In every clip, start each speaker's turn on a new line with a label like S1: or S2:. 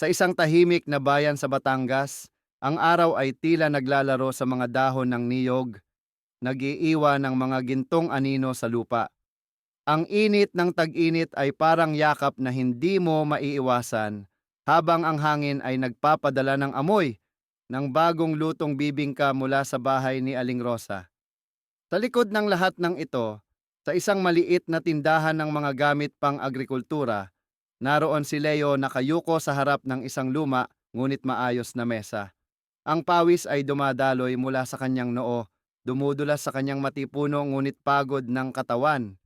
S1: Sa isang tahimik na bayan sa Batangas, ang araw ay tila naglalaro sa mga dahon ng niyog, nag-iiwan ng mga gintong anino sa lupa. Ang init ng tag-init ay parang yakap na hindi mo maiiwasan habang ang hangin ay nagpapadala ng amoy ng bagong lutong bibingka mula sa bahay ni Aling Rosa. Sa likod ng lahat ng ito, sa isang maliit na tindahan ng mga gamit pang agrikultura, naroon si Leo nakayuko sa harap ng isang luma ngunit maayos na mesa. Ang pawis ay dumadaloy mula sa kanyang noo, dumudulas sa kanyang matipuno ngunit pagod ng katawan.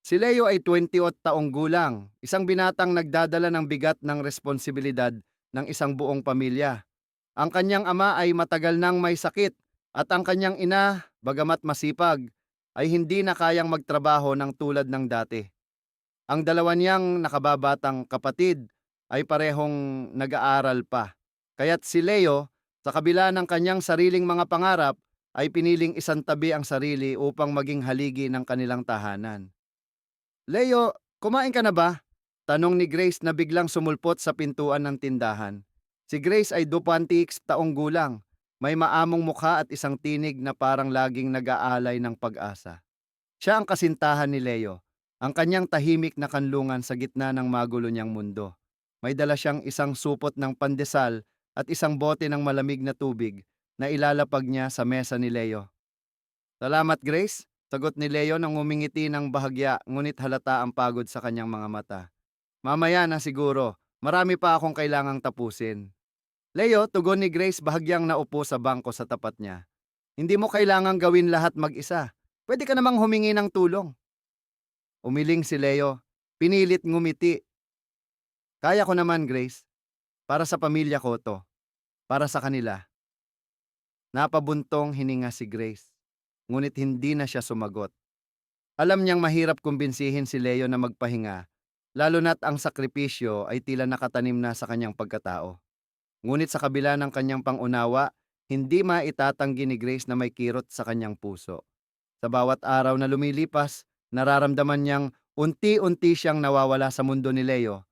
S1: Si Leo ay 28 taong gulang, isang binatang nagdadala ng bigat ng responsibilidad ng isang buong pamilya. Ang kanyang ama ay matagal nang may sakit at ang kanyang ina, bagamat masipag, ay hindi na kayang magtrabaho ng tulad ng dati. Ang dalawa niyang nakababatang kapatid ay parehong nag-aaral pa. Kaya't si Leo, sa kabila ng kanyang sariling mga pangarap, ay piniling isantabi ang sarili upang maging haligi ng kanilang tahanan. Leo, kumain ka na ba? Tanong ni Grace na biglang sumulpot sa pintuan ng tindahan. Si Grace ay 26 taong gulang, may maamong mukha at isang tinig na parang laging nag-aalay ng pag-asa. Siya ang kasintahan ni Leo, ang kanyang tahimik na kanlungan sa gitna ng magulo niyang mundo. May dala siyang isang supot ng pandesal at isang bote ng malamig na tubig na ilalapag niya sa mesa ni Leo. Salamat Grace, sagot ni Leo nang umingiti ng bahagya ngunit halata ang pagod sa kanyang mga mata. Mamaya na siguro, marami pa akong kailangang tapusin. Leo, tugon ni Grace bahagyang naupo sa bangko sa tapat niya. Hindi mo kailangang gawin lahat mag-isa. Pwede ka namang humingi ng tulong. Umiling si Leo. Pinilit ngumiti. Kaya ko naman, Grace. Para sa pamilya ko to. Para sa kanila. Napabuntong hininga si Grace. Ngunit hindi na siya sumagot. Alam niyang mahirap kumbinsihin si Leo na magpahinga, lalo na't ang sakripisyo ay tila nakatanim na sa kanyang pagkatao. Ngunit sa kabila ng kanyang pangunawa, hindi maitatanggi ni Grace na may kirot sa kanyang puso. Sa bawat araw na lumilipas, nararamdaman niyang unti-unti siyang nawawala sa mundo ni Leo,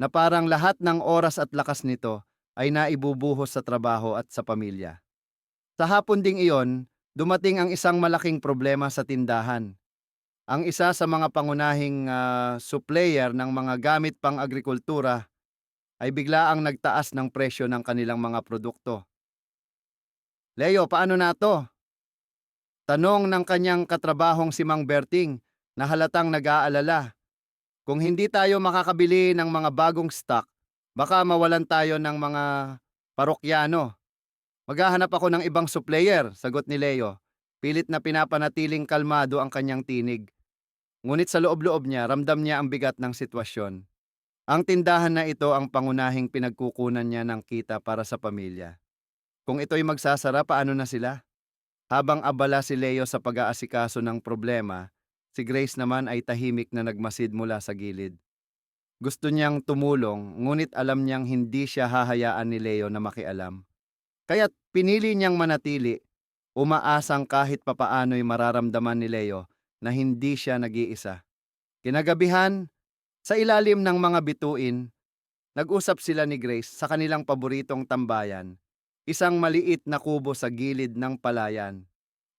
S1: na parang lahat ng oras at lakas nito ay naibubuhos sa trabaho at sa pamilya. Sa hapon ding iyon, dumating ang isang malaking problema sa tindahan. Ang isa sa mga pangunahing ah, supplier ng mga gamit pang agrikultura ay bigla ang nagtaas ng presyo ng kanilang mga produkto. Leo, paano na to? Tanong ng kanyang katrabahong si Mang Berting na halatang nag-aalala. Kung hindi tayo makakabili ng mga bagong stock, baka mawalan tayo ng mga parokyano. Maghahanap ako ng ibang supplier, sagot ni Leo. Pilit na pinapanatiling kalmado ang kanyang tinig. Ngunit sa loob-loob niya, ramdam niya ang bigat ng sitwasyon. Ang tindahan na ito ang pangunahing pinagkukunan niya ng kita para sa pamilya. Kung ito'y magsasara, paano na sila? Habang abala si Leo sa pag-aasikaso ng problema, si Grace naman ay tahimik na nagmasid mula sa gilid. Gusto niyang tumulong, ngunit alam niyang hindi siya hahayaan ni Leo na makialam. Kaya't pinili niyang manatili, umaasang kahit papaano'y mararamdaman ni Leo na hindi siya nag-iisa. Kinagabihan, sa ilalim ng mga bituin, nag-usap sila ni Grace sa kanilang paboritong tambayan, isang maliit na kubo sa gilid ng palayan.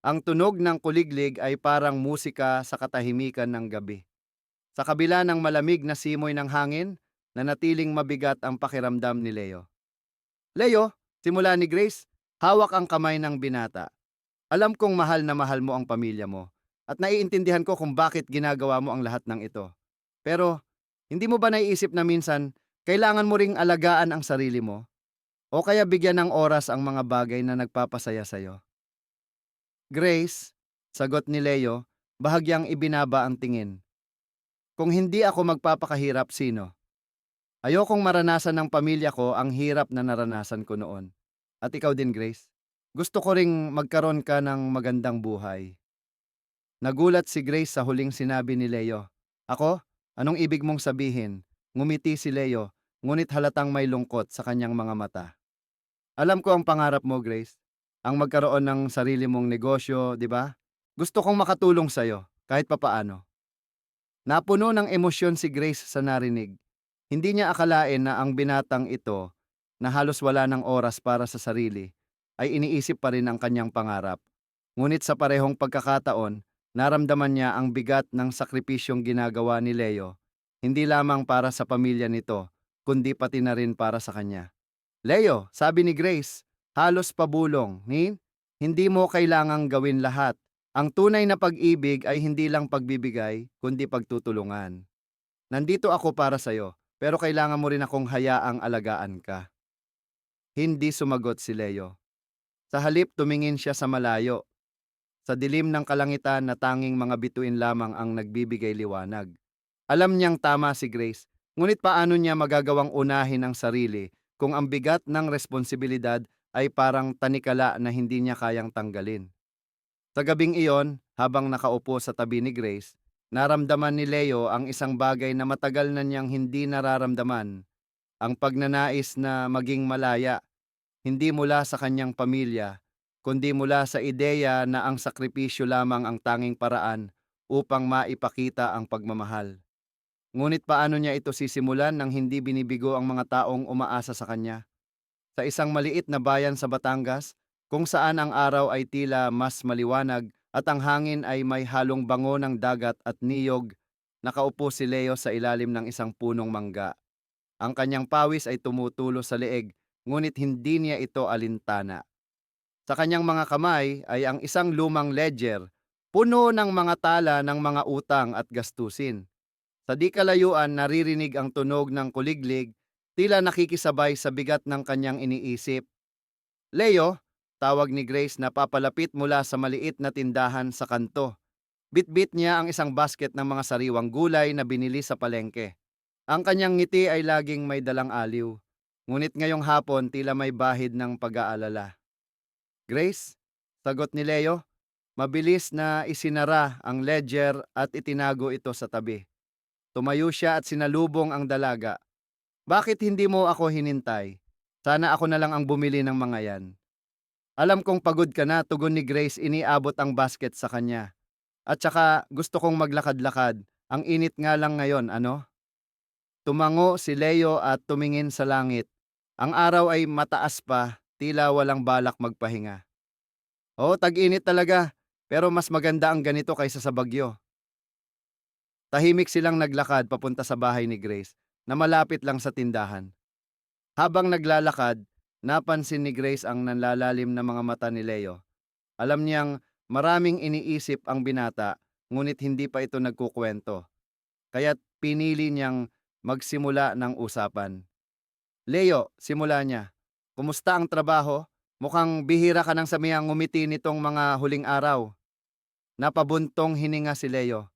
S1: Ang tunog ng kuliglig ay parang musika sa katahimikan ng gabi. Sa kabila ng malamig na simoy ng hangin, nanatiling mabigat ang pakiramdam ni Leo. Leo, simula ni Grace, hawak ang kamay ng binata. Alam kong mahal na mahal mo ang pamilya mo at naiintindihan ko kung bakit ginagawa mo ang lahat ng ito. Pero, hindi mo ba naiisip na minsan, kailangan mo ring alagaan ang sarili mo? O kaya bigyan ng oras ang mga bagay na nagpapasaya sa'yo? Grace, sagot ni Leo, bahagyang ibinaba ang tingin. Kung hindi ako magpapakahirap, sino? Ayokong maranasan ng pamilya ko ang hirap na naranasan ko noon. At ikaw din, Grace. Gusto ko ring magkaroon ka ng magandang buhay. Nagulat si Grace sa huling sinabi ni Leo. Ako? Anong ibig mong sabihin? Ngumiti si Leo, ngunit halatang may lungkot sa kanyang mga mata. Alam ko ang pangarap mo, Grace. Ang magkaroon ng sarili mong negosyo, di ba? Gusto kong makatulong sa'yo, kahit papaano. Napuno ng emosyon si Grace sa narinig. Hindi niya akalain na ang binatang ito na halos wala ng oras para sa sarili, ay iniisip pa rin ang kanyang pangarap. Ngunit sa parehong pagkakataon, naramdaman niya ang bigat ng sakripisyong ginagawa ni Leo, hindi lamang para sa pamilya nito, kundi pati na rin para sa kanya. Leo, sabi ni Grace, halos pabulong, ni hindi mo kailangang gawin lahat. Ang tunay na pag-ibig ay hindi lang pagbibigay, kundi pagtutulungan. Nandito ako para sa'yo, pero kailangan mo rin akong hayaang alagaan ka. Hindi sumagot si Leo. Sa halip tumingin siya sa malayo. Sa dilim ng kalangitan na tanging mga bituin lamang ang nagbibigay liwanag. Alam niyang tama si Grace, ngunit paano niya magagawang unahin ang sarili kung ang bigat ng responsibilidad ay parang tanikala na hindi niya kayang tanggalin. Sa gabing iyon, habang nakaupo sa tabi ni Grace, naramdaman ni Leo ang isang bagay na matagal na niyang hindi nararamdaman, ang pagnanais na maging malaya, hindi mula sa kanyang pamilya, kundi mula sa ideya na ang sakripisyo lamang ang tanging paraan upang maipakita ang pagmamahal. Ngunit paano niya ito sisimulan nang hindi binibigo ang mga taong umaasa sa kanya? Sa isang maliit na bayan sa Batangas, kung saan ang araw ay tila mas maliwanag at ang hangin ay may halong bango ng dagat at niyog, nakaupo si Leo sa ilalim ng isang punong mangga. Ang kanyang pawis ay tumutulo sa leeg, ngunit hindi niya ito alintana. Sa kanyang mga kamay ay ang isang lumang ledger, puno ng mga tala ng mga utang at gastusin. Sa di kalayuan naririnig ang tunog ng kuliglig, tila nakikisabay sa bigat ng kanyang iniisip. Leo, tawag ni Grace na papalapit mula sa maliit na tindahan sa kanto. Bitbit niya ang isang basket ng mga sariwang gulay na binili sa palengke. Ang kanyang ngiti ay laging may dalang aliw, ngunit ngayong hapon tila may bahid ng pag-aalala. Grace, sagot ni Leo, mabilis na isinara ang ledger at itinago ito sa tabi. Tumayo siya at sinalubong ang dalaga. Bakit hindi mo ako hinintay? Sana ako na lang ang bumili ng mga yan. Alam kong pagod ka na, tugon ni Grace iniabot ang basket sa kanya. At saka gusto kong maglakad-lakad. Ang init nga lang ngayon, ano? Tumango si Leo at tumingin sa langit. Ang araw ay mataas pa, tila walang balak magpahinga. Oo, tag-init talaga, pero mas maganda ang ganito kaysa sa bagyo. Tahimik silang naglakad papunta sa bahay ni Grace na malapit lang sa tindahan. Habang naglalakad, napansin ni Grace ang nanlalalim na mga mata ni Leo. Alam niyang maraming iniisip ang binata, ngunit hindi pa ito nagkukwento. Kaya't pinili niyang magsimula ng usapan. Leo, simula niya. Kumusta ang trabaho? Mukhang bihira ka nang samihang ngumiti nitong mga huling araw. Napabuntong hininga si Leo.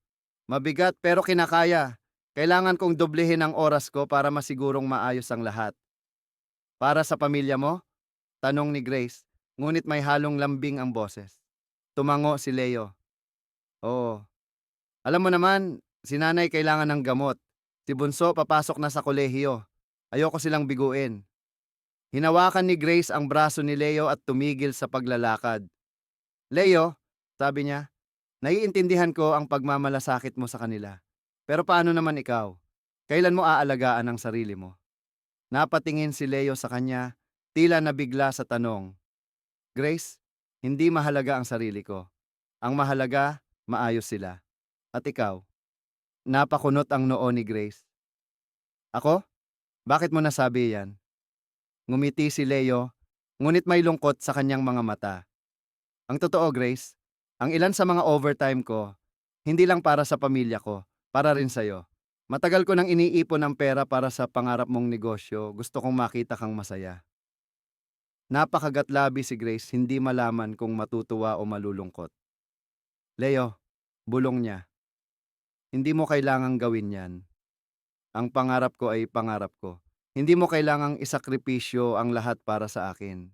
S1: Mabigat pero kinakaya. Kailangan kong doblehin ang oras ko para masigurong maayos ang lahat. Para sa pamilya mo? Tanong ni Grace, ngunit may halong lambing ang boses. Tumango si Leo. Oo. Alam mo naman, si nanay kailangan ng gamot. Si Bunso papasok na sa kolehiyo. Ayoko silang biguin. Hinawakan ni Grace ang braso ni Leo at tumigil sa paglalakad. Leo, sabi niya, naiintindihan ko ang pagmamalasakit mo sa kanila. Pero paano naman ikaw? Kailan mo aalagaan ang sarili mo? Napatingin si Leo sa kanya, tila nabigla sa tanong. Grace, hindi mahalaga ang sarili ko. Ang mahalaga, maayos sila. At ikaw? Napakunot ang noo ni Grace. Ako? Bakit mo nasabi yan? Ngumiti si Leo, ngunit may lungkot sa kanyang mga mata. Ang totoo, Grace, ang ilan sa mga overtime ko, hindi lang para sa pamilya ko, para rin sa'yo. Matagal ko nang iniipon ng pera para sa pangarap mong negosyo. Gusto kong makita kang masaya. Napakagatlabi si Grace, hindi malaman kung matutuwa o malulungkot. Leo, bulong niya. Hindi mo kailangang gawin yan. Ang pangarap ko ay pangarap ko. Hindi mo kailangang isakripisyo ang lahat para sa akin.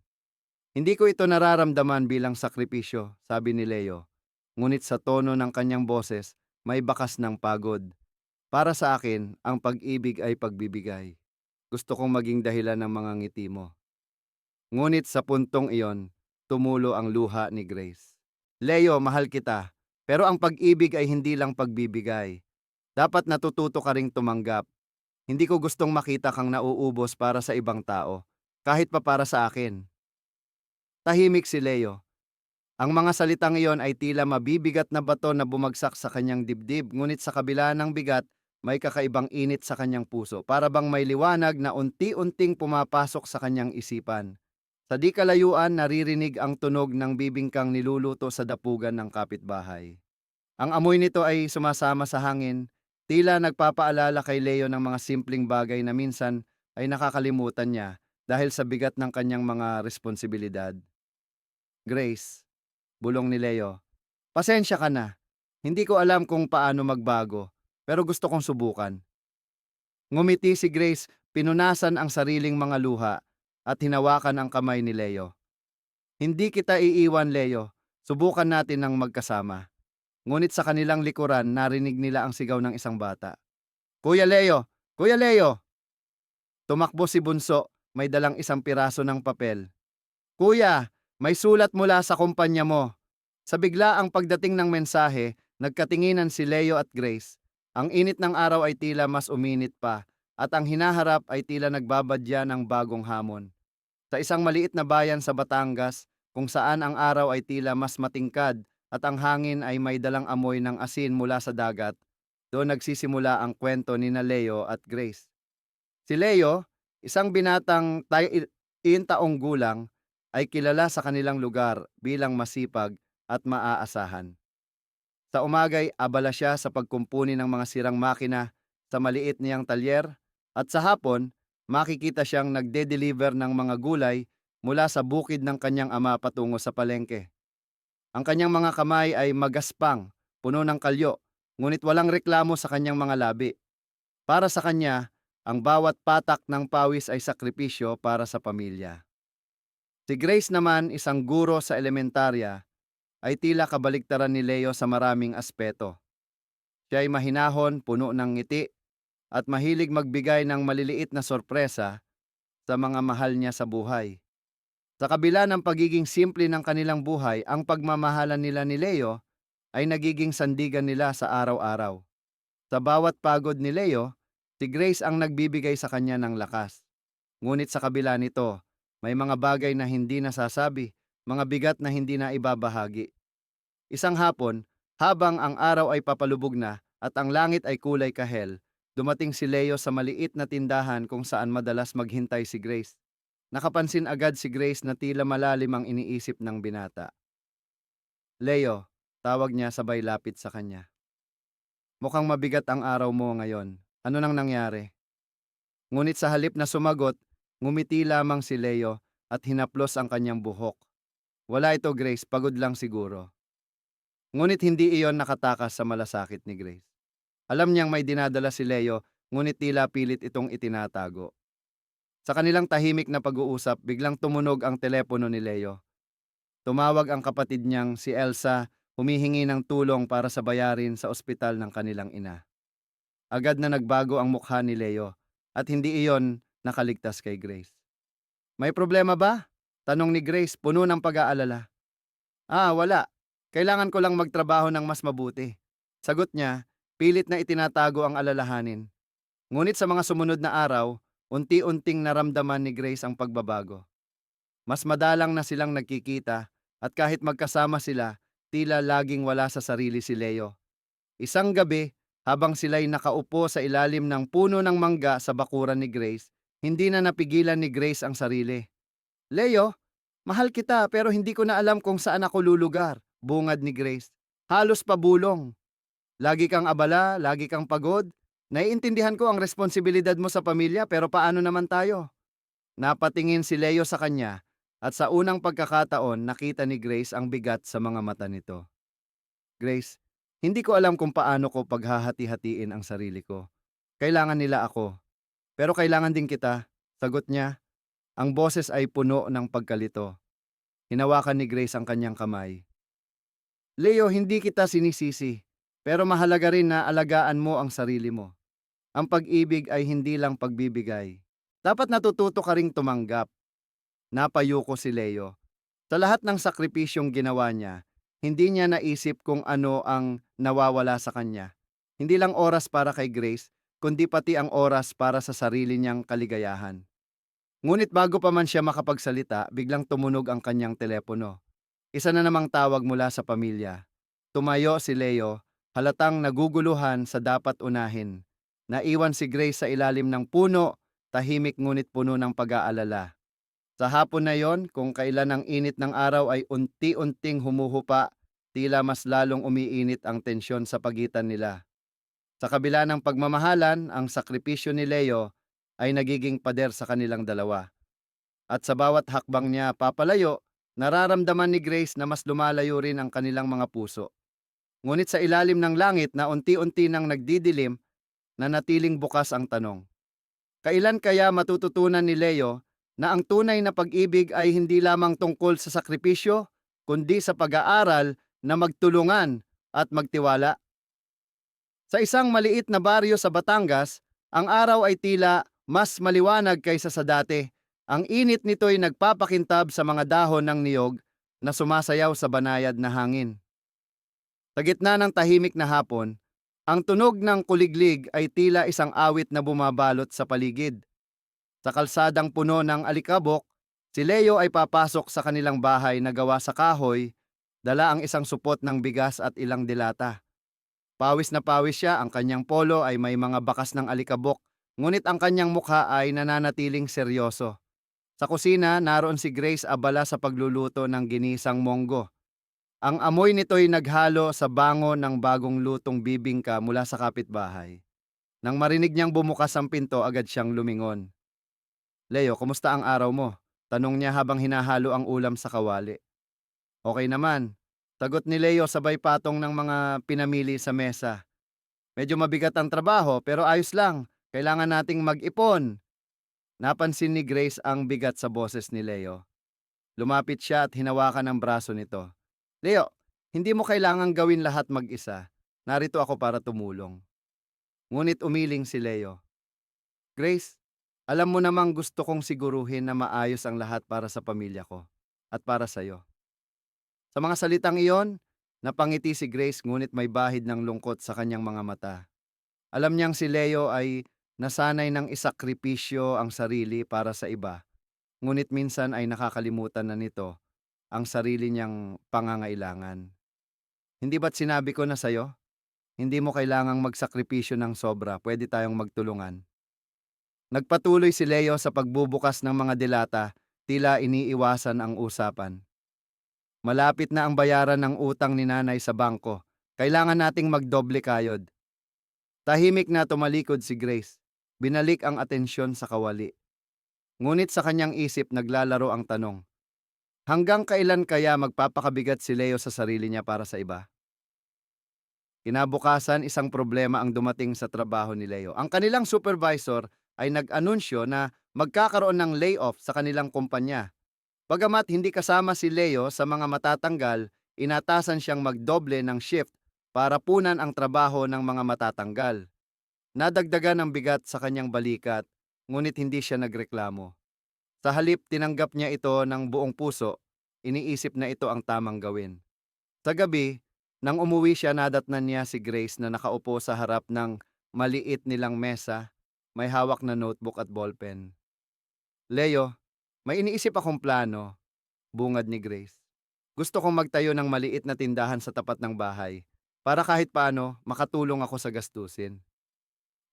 S1: Hindi ko ito nararamdaman bilang sakripisyo, sabi ni Leo. Ngunit sa tono ng kanyang boses, may bakas ng pagod. Para sa akin, ang pag-ibig ay pagbibigay. Gusto kong maging dahilan ng mga ngiti mo. Ngunit sa puntong iyon, tumulo ang luha ni Grace. Leo, mahal kita, pero ang pag-ibig ay hindi lang pagbibigay. Dapat natututo ka ring tumanggap. Hindi ko gustong makita kang nauubos para sa ibang tao. kahit pa para sa akin. Tahimik si Leo. Ang mga salitang iyon ay tila mabibigat na bato na bumagsak sa kanyang dibdib, ngunit sa kabila ng bigat, may kakaibang init sa kanyang puso, para bang may liwanag na unti-unting pumapasok sa kanyang isipan. Sa di kalayuan, naririnig ang tunog ng bibingkang niluluto sa dapugan ng kapitbahay. Ang amoy nito ay sumasama sa hangin, tila nagpapaalala kay Leo ng mga simpleng bagay na minsan ay nakakalimutan niya dahil sa bigat ng kanyang mga responsibilidad. Grace, bulong ni Leo, pasensya ka na. Hindi ko alam kung paano magbago, pero gusto kong subukan. Ngumiti si Grace, pinunasan ang sariling mga luha at hinawakan ang kamay ni Leo. Hindi kita iiwan, Leo. Subukan natin ng magkasama. Ngunit sa kanilang likuran, narinig nila ang sigaw ng isang bata. Kuya Leo! Kuya Leo! Tumakbo si Bunso, may dalang isang piraso ng papel. Kuya, may sulat mula sa kumpanya mo. Sa bigla ang pagdating ng mensahe, nagkatinginan si Leo at Grace. Ang init ng araw ay tila mas uminit pa, at ang hinaharap ay tila nagbabadya ng bagong hamon. Sa isang maliit na bayan sa Batangas, kung saan ang araw ay tila mas matingkad at ang hangin ay may dalang amoy ng asin mula sa dagat, doon nagsisimula ang kwento ni na Leo at Grace. Si Leo, isang binatang tay- taong gulang, ay kilala sa kanilang lugar bilang masipag at maaasahan. Sa umagay, abala siya sa pagkumpuni ng mga sirang makina sa maliit niyang talyer at sa hapon, makikita siyang nagde-deliver ng mga gulay mula sa bukid ng kanyang ama patungo sa palengke. Ang kanyang mga kamay ay magaspang, puno ng kalyo, ngunit walang reklamo sa kanyang mga labi. Para sa kanya, ang bawat patak ng pawis ay sakripisyo para sa pamilya. Si Grace naman, isang guro sa elementarya, ay tila kabaliktaran ni Leo sa maraming aspeto. Siya ay mahinahon, puno ng ngiti, at mahilig magbigay ng maliliit na sorpresa sa mga mahal niya sa buhay. Sa kabila ng pagiging simple ng kanilang buhay, ang pagmamahalan nila ni Leo ay nagiging sandigan nila sa araw-araw. Sa bawat pagod ni Leo, si Grace ang nagbibigay sa kanya ng lakas. Ngunit sa kabila nito, may mga bagay na hindi nasasabi, mga bigat na hindi na ibabahagi. Isang hapon, habang ang araw ay papalubog na at ang langit ay kulay kahel, dumating si Leo sa maliit na tindahan kung saan madalas maghintay si Grace. Nakapansin agad si Grace na tila malalim ang iniisip ng binata. Leo, tawag niya sabay lapit sa kanya. Mukhang mabigat ang araw mo ngayon. Ano nang nangyari? Ngunit sa halip na sumagot, ngumiti lamang si Leo at hinaplos ang kanyang buhok. Wala ito, Grace. Pagod lang siguro. Ngunit hindi iyon nakatakas sa malasakit ni Grace. Alam niyang may dinadala si Leo, ngunit tila pilit itong itinatago. Sa kanilang tahimik na pag-uusap, biglang tumunog ang telepono ni Leo. Tumawag ang kapatid niyang si Elsa, humihingi ng tulong para sa bayarin sa ospital ng kanilang ina. Agad na nagbago ang mukha ni Leo at hindi iyon nakaligtas kay Grace. May problema ba? Tanong ni Grace, puno ng pag-aalala. Ah, wala. Kailangan ko lang magtrabaho ng mas mabuti. Sagot niya, pilit na itinatago ang alalahanin. Ngunit sa mga sumunod na araw, unti-unting naramdaman ni Grace ang pagbabago. Mas madalang na silang nagkikita at kahit magkasama sila, tila laging wala sa sarili si Leo. Isang gabi, habang sila'y nakaupo sa ilalim ng puno ng mangga sa bakuran ni Grace, hindi na napigilan ni Grace ang sarili. Leo, mahal kita pero hindi ko na alam kung saan ako lulugar, bungad ni Grace. Halos pabulong. Lagi kang abala, lagi kang pagod. Naiintindihan ko ang responsibilidad mo sa pamilya pero paano naman tayo? Napatingin si Leo sa kanya at sa unang pagkakataon nakita ni Grace ang bigat sa mga mata nito. Grace, hindi ko alam kung paano ko paghahati-hatiin ang sarili ko. Kailangan nila ako. Pero kailangan din kita. Sagot niya. Ang boses ay puno ng pagkalito. Hinawakan ni Grace ang kanyang kamay. Leo, hindi kita sinisisi. Pero mahalaga rin na alagaan mo ang sarili mo. Ang pag-ibig ay hindi lang pagbibigay. Dapat natututo ka ring tumanggap. Napayuko si Leo. Sa lahat ng sakripisyong ginawa niya, hindi niya naisip kung ano ang nawawala sa kanya. Hindi lang oras para kay Grace, kundi pati ang oras para sa sarili niyang kaligayahan. Ngunit bago pa man siya makapagsalita, biglang tumunog ang kanyang telepono. Isa na namang tawag mula sa pamilya. Tumayo si Leo, halatang naguguluhan sa dapat unahin. Naiwan si Grace sa ilalim ng puno, tahimik ngunit puno ng pag-aalala. Sa hapon na yon, kung kailan ang init ng araw ay unti-unting humuhupa, tila mas lalong umiinit ang tensyon sa pagitan nila. Sa kabila ng pagmamahalan, ang sakripisyo ni Leo ay nagiging pader sa kanilang dalawa. At sa bawat hakbang niya papalayo, nararamdaman ni Grace na mas lumalayo rin ang kanilang mga puso. Ngunit sa ilalim ng langit na unti-unti nang nagdidilim, nanatiling bukas ang tanong. Kailan kaya matututunan ni Leo na ang tunay na pag-ibig ay hindi lamang tungkol sa sakripisyo, kundi sa pag-aaral na magtulungan at magtiwala? Sa isang maliit na baryo sa Batangas, ang araw ay tila mas maliwanag kaysa sa dati. Ang init nito'y nagpapakintab sa mga dahon ng niyog na sumasayaw sa banayad na hangin. Sa gitna ng tahimik na hapon, ang tunog ng kuliglig ay tila isang awit na bumabalot sa paligid. Sa kalsadang puno ng alikabok, si Leo ay papasok sa kanilang bahay na gawa sa kahoy, dala ang isang supot ng bigas at ilang dilata. Pawis na pawis siya, ang kanyang polo ay may mga bakas ng alikabok, ngunit ang kanyang mukha ay nananatiling seryoso. Sa kusina, naroon si Grace abala sa pagluluto ng ginisang monggo. Ang amoy nito'y naghalo sa bango ng bagong lutong bibingka mula sa kapitbahay. Nang marinig niyang bumukas ang pinto, agad siyang lumingon. Leo, kumusta ang araw mo? Tanong niya habang hinahalo ang ulam sa kawali. Okay naman. Sagot ni Leo sabay patong ng mga pinamili sa mesa. Medyo mabigat ang trabaho pero ayos lang. Kailangan nating mag-ipon. Napansin ni Grace ang bigat sa boses ni Leo. Lumapit siya at hinawakan ang braso nito. Leo, hindi mo kailangang gawin lahat mag-isa. Narito ako para tumulong. Ngunit umiling si Leo. Grace, alam mo namang gusto kong siguruhin na maayos ang lahat para sa pamilya ko at para sa'yo. Sa mga salitang iyon, napangiti si Grace ngunit may bahid ng lungkot sa kanyang mga mata. Alam niyang si Leo ay nasanay ng isakripisyo ang sarili para sa iba, ngunit minsan ay nakakalimutan na nito ang sarili niyang pangangailangan. Hindi ba't sinabi ko na sa'yo? Hindi mo kailangang magsakripisyo ng sobra, pwede tayong magtulungan. Nagpatuloy si Leo sa pagbubukas ng mga dilata, tila iniiwasan ang usapan. Malapit na ang bayaran ng utang ni nanay sa bangko. Kailangan nating magdoble kayod. Tahimik na tumalikod si Grace. Binalik ang atensyon sa kawali. Ngunit sa kanyang isip naglalaro ang tanong. Hanggang kailan kaya magpapakabigat si Leo sa sarili niya para sa iba? Kinabukasan, isang problema ang dumating sa trabaho ni Leo. Ang kanilang supervisor ay nag-anunsyo na magkakaroon ng layoff sa kanilang kumpanya. Bagamat hindi kasama si Leo sa mga matatanggal, inatasan siyang magdoble ng shift para punan ang trabaho ng mga matatanggal. Nadagdagan ang bigat sa kanyang balikat, ngunit hindi siya nagreklamo. Sa halip tinanggap niya ito ng buong puso, iniisip na ito ang tamang gawin. Sa gabi, nang umuwi siya nadatnan niya si Grace na nakaupo sa harap ng maliit nilang mesa, may hawak na notebook at ballpen. Leo, may iniisip akong plano, bungad ni Grace. Gusto kong magtayo ng maliit na tindahan sa tapat ng bahay para kahit paano makatulong ako sa gastusin.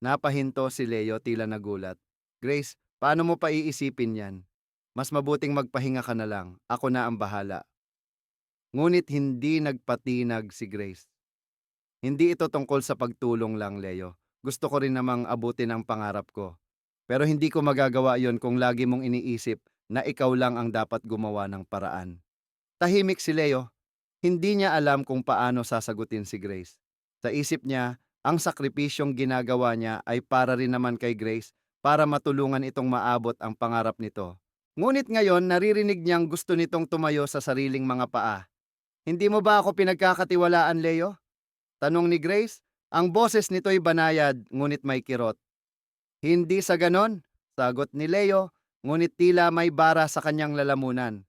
S1: Napahinto si Leo tila nagulat. Grace, paano mo pa iisipin yan? Mas mabuting magpahinga ka na lang. Ako na ang bahala. Ngunit hindi nagpatinag si Grace. Hindi ito tungkol sa pagtulong lang, Leo. Gusto ko rin namang abutin ang pangarap ko. Pero hindi ko magagawa yon kung lagi mong iniisip na ikaw lang ang dapat gumawa ng paraan. Tahimik si Leo. Hindi niya alam kung paano sasagutin si Grace. Sa isip niya, ang sakripisyong ginagawa niya ay para rin naman kay Grace para matulungan itong maabot ang pangarap nito. Ngunit ngayon naririnig niyang gusto nitong tumayo sa sariling mga paa. Hindi mo ba ako pinagkakatiwalaan, Leo? Tanong ni Grace, ang boses nito'y banayad ngunit may kirot. Hindi sa ganon, sagot ni Leo, ngunit tila may bara sa kanyang lalamunan.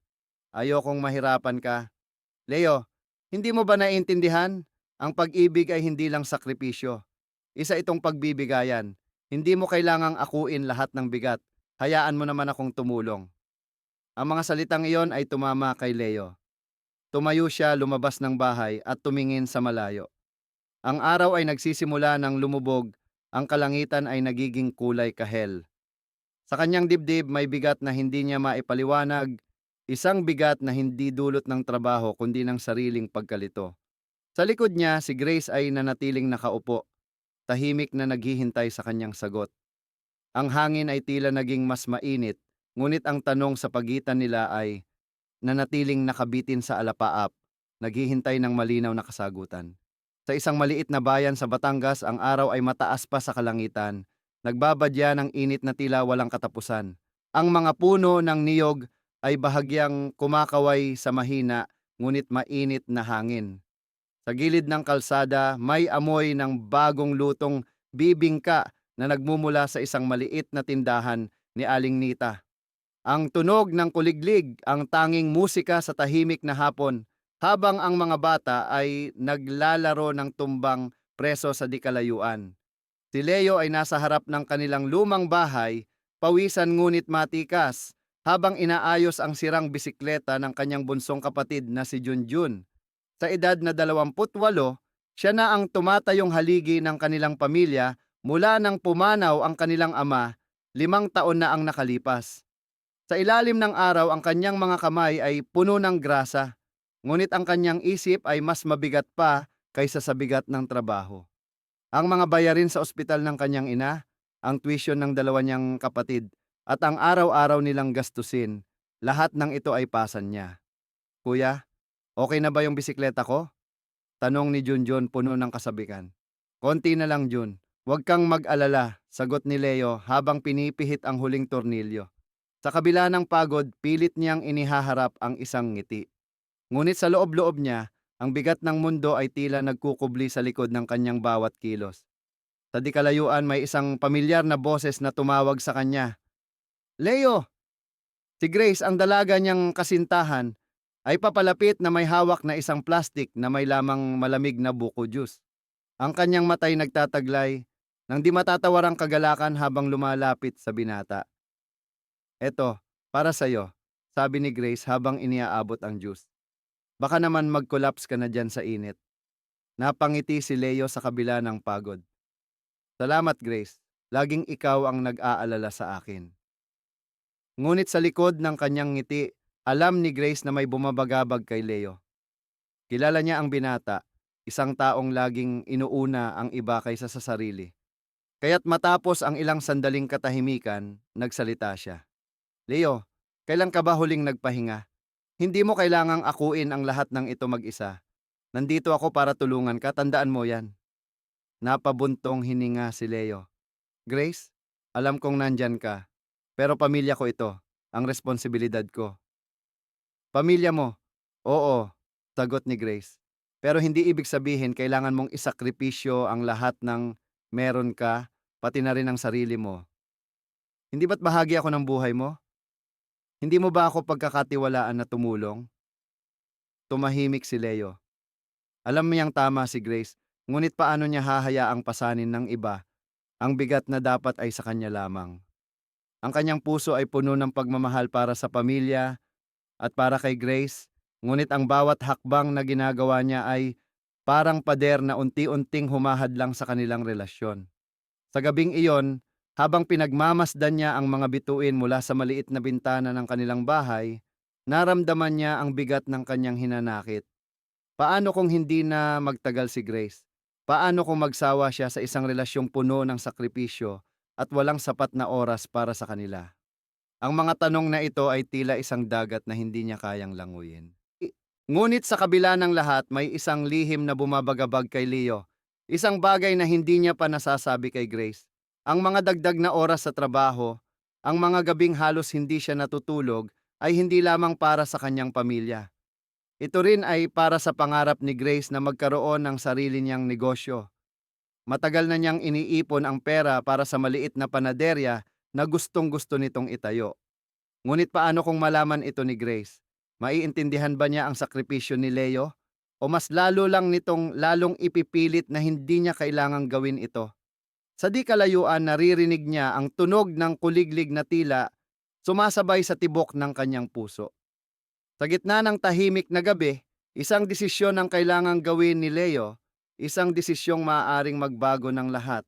S1: Ayokong mahirapan ka. Leo, hindi mo ba naiintindihan? Ang pag-ibig ay hindi lang sakripisyo. Isa itong pagbibigayan. Hindi mo kailangang akuin lahat ng bigat. hayaan mo naman akong tumulong. Ang mga salitang iyon ay tumama kay Leo. Tumayo siya lumabas ng bahay at tumingin sa malayo. Ang araw ay nagsisimula ng lumubog, ang kalangitan ay nagiging kulay kahel. Sa kanyang dibdib may bigat na hindi niya maipaliwanag, isang bigat na hindi dulot ng trabaho kundi ng sariling pagkalito. Sa likod niya, si Grace ay nanatiling nakaupo, tahimik na naghihintay sa kanyang sagot. Ang hangin ay tila naging mas mainit, ngunit ang tanong sa pagitan nila ay nanatiling nakabitin sa alapaap, naghihintay ng malinaw na kasagutan. Sa isang maliit na bayan sa Batangas, ang araw ay mataas pa sa kalangitan, nagbabadya ng init na tila walang katapusan. Ang mga puno ng niyog ay bahagyang kumakaway sa mahina, ngunit mainit na hangin. Sa gilid ng kalsada, may amoy ng bagong lutong bibingka na nagmumula sa isang maliit na tindahan ni Aling Nita. Ang tunog ng kuliglig, ang tanging musika sa tahimik na hapon, habang ang mga bata ay naglalaro ng tumbang preso sa dikalayuan. Si Leo ay nasa harap ng kanilang lumang bahay, pawisan ngunit matikas, habang inaayos ang sirang bisikleta ng kanyang bunsong kapatid na si Junjun. Sa edad na 28, siya na ang tumatayong haligi ng kanilang pamilya mula nang pumanaw ang kanilang ama, limang taon na ang nakalipas. Sa ilalim ng araw ang kanyang mga kamay ay puno ng grasa, ngunit ang kanyang isip ay mas mabigat pa kaysa sa bigat ng trabaho. Ang mga bayarin sa ospital ng kanyang ina, ang tuition ng dalawa niyang kapatid, at ang araw-araw nilang gastusin, lahat ng ito ay pasan niya. Kuya, okay na ba yung bisikleta ko? Tanong ni Junjun puno ng kasabikan. Konti na lang Jun, huwag kang mag-alala, sagot ni Leo habang pinipihit ang huling tornilyo. Sa kabila ng pagod, pilit niyang inihaharap ang isang ngiti. Ngunit sa loob-loob niya, ang bigat ng mundo ay tila nagkukubli sa likod ng kanyang bawat kilos. Sa di kalayuan may isang pamilyar na boses na tumawag sa kanya. Leo! Si Grace, ang dalaga niyang kasintahan, ay papalapit na may hawak na isang plastik na may lamang malamig na buko juice. Ang kanyang matay nagtataglay nang di matatawarang kagalakan habang lumalapit sa binata. Eto, para sa'yo, sabi ni Grace habang iniaabot ang juice. Baka naman mag-collapse ka na dyan sa init. Napangiti si Leo sa kabila ng pagod. Salamat Grace, laging ikaw ang nag-aalala sa akin. Ngunit sa likod ng kanyang ngiti, alam ni Grace na may bumabagabag kay Leo. Kilala niya ang binata, isang taong laging inuuna ang iba kaysa sa sarili. Kaya't matapos ang ilang sandaling katahimikan, nagsalita siya. Leo, kailan ka ba huling nagpahinga? Hindi mo kailangang akuin ang lahat ng ito mag-isa. Nandito ako para tulungan ka, tandaan mo yan. Napabuntong hininga si Leo. Grace, alam kong nandyan ka, pero pamilya ko ito, ang responsibilidad ko. Pamilya mo? Oo, sagot ni Grace. Pero hindi ibig sabihin kailangan mong isakripisyo ang lahat ng meron ka, pati na rin ang sarili mo. Hindi ba't bahagi ako ng buhay mo? Hindi mo ba ako pagkakatiwalaan na tumulong? Tumahimik si Leo. Alam niyang tama si Grace, ngunit paano niya hahayaang pasanin ng iba? Ang bigat na dapat ay sa kanya lamang. Ang kanyang puso ay puno ng pagmamahal para sa pamilya at para kay Grace, ngunit ang bawat hakbang na ginagawa niya ay parang pader na unti-unting humahadlang sa kanilang relasyon. Sa gabing iyon, habang pinagmamasdan niya ang mga bituin mula sa maliit na bintana ng kanilang bahay, naramdaman niya ang bigat ng kanyang hinanakit. Paano kung hindi na magtagal si Grace? Paano kung magsawa siya sa isang relasyong puno ng sakripisyo at walang sapat na oras para sa kanila? Ang mga tanong na ito ay tila isang dagat na hindi niya kayang languyin. Ngunit sa kabila ng lahat, may isang lihim na bumabagabag kay Leo. Isang bagay na hindi niya pa nasasabi kay Grace. Ang mga dagdag na oras sa trabaho, ang mga gabing halos hindi siya natutulog, ay hindi lamang para sa kanyang pamilya. Ito rin ay para sa pangarap ni Grace na magkaroon ng sarili niyang negosyo. Matagal na niyang iniipon ang pera para sa maliit na panaderya na gustong gusto nitong itayo. Ngunit paano kung malaman ito ni Grace? Maiintindihan ba niya ang sakripisyo ni Leo? O mas lalo lang nitong lalong ipipilit na hindi niya kailangang gawin ito? Sa di kalayuan naririnig niya ang tunog ng kuliglig na tila sumasabay sa tibok ng kanyang puso. Sa gitna ng tahimik na gabi, isang desisyon ang kailangang gawin ni Leo, isang desisyong maaaring magbago ng lahat.